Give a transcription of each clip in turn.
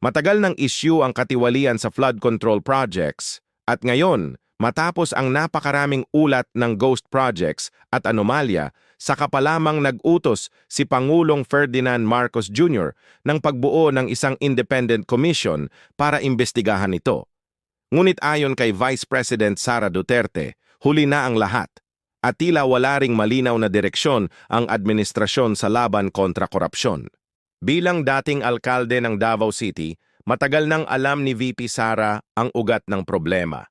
Matagal ng issue ang katiwalian sa flood control projects at ngayon, matapos ang napakaraming ulat ng ghost projects at anomalya, saka pa lamang nag-utos si Pangulong Ferdinand Marcos Jr. ng pagbuo ng isang independent commission para imbestigahan ito. Ngunit ayon kay Vice President Sara Duterte, huli na ang lahat at tila wala ring malinaw na direksyon ang administrasyon sa laban kontra korupsyon. Bilang dating alkalde ng Davao City, matagal nang alam ni VP Sara ang ugat ng problema.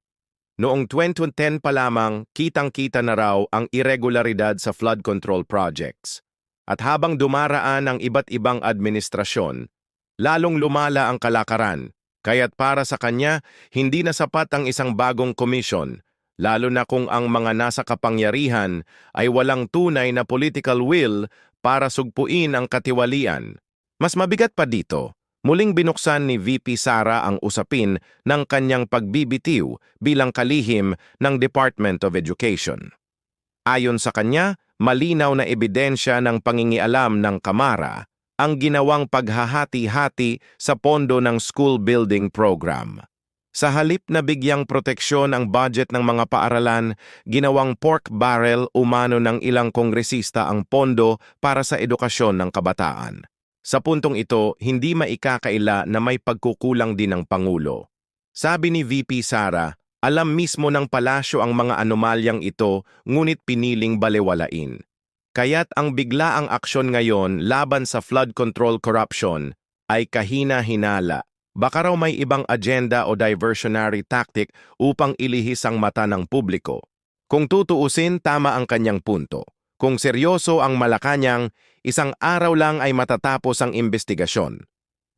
Noong 2010 pa lamang, kitang-kita na raw ang irregularidad sa flood control projects. At habang dumaraan ang iba't ibang administrasyon, lalong lumala ang kalakaran, kaya't para sa kanya, hindi na sapat ang isang bagong komisyon, lalo na kung ang mga nasa kapangyarihan ay walang tunay na political will para sugpuin ang katiwalian. Mas mabigat pa dito, muling binuksan ni VP Sara ang usapin ng kanyang pagbibitiw bilang kalihim ng Department of Education. Ayon sa kanya, malinaw na ebidensya ng pangingialam ng Kamara ang ginawang paghahati-hati sa pondo ng school building program. Sa halip na bigyang proteksyon ang budget ng mga paaralan, ginawang pork barrel umano ng ilang kongresista ang pondo para sa edukasyon ng kabataan. Sa puntong ito, hindi maikakaila na may pagkukulang din ng Pangulo. Sabi ni VP Sara, alam mismo ng palasyo ang mga anomalyang ito ngunit piniling balewalain. Kaya't ang biglaang aksyon ngayon laban sa flood control corruption ay kahina-hinala. Baka raw may ibang agenda o diversionary tactic upang ilihis ang mata ng publiko. Kung tutuusin, tama ang kanyang punto. Kung seryoso ang Malacanang, isang araw lang ay matatapos ang investigasyon.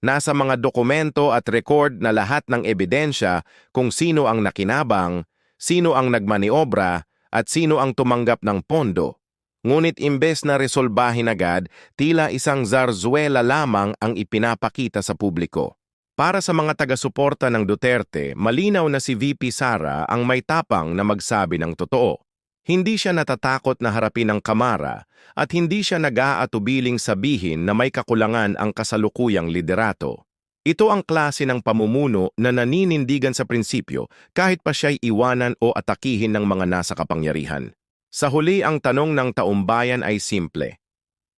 Nasa mga dokumento at record na lahat ng ebidensya kung sino ang nakinabang, sino ang nagmaniobra, at sino ang tumanggap ng pondo. Ngunit imbes na resolbahin agad, tila isang zarzuela lamang ang ipinapakita sa publiko. Para sa mga taga-suporta ng Duterte, malinaw na si VP Sara ang may tapang na magsabi ng totoo. Hindi siya natatakot na harapin ang kamara at hindi siya nag-aatubiling sabihin na may kakulangan ang kasalukuyang liderato. Ito ang klase ng pamumuno na naninindigan sa prinsipyo kahit pa siya'y iwanan o atakihin ng mga nasa kapangyarihan. Sa huli ang tanong ng taumbayan ay simple.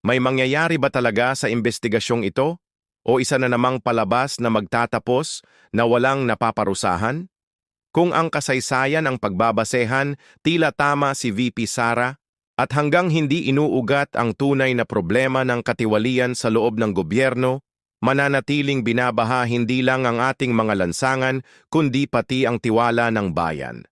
May mangyayari ba talaga sa investigasyong ito? O isa na namang palabas na magtatapos na walang napaparusahan? Kung ang kasaysayan ang pagbabasehan, tila tama si VP Sara at hanggang hindi inuugat ang tunay na problema ng katiwalian sa loob ng gobyerno, mananatiling binabaha hindi lang ang ating mga lansangan kundi pati ang tiwala ng bayan.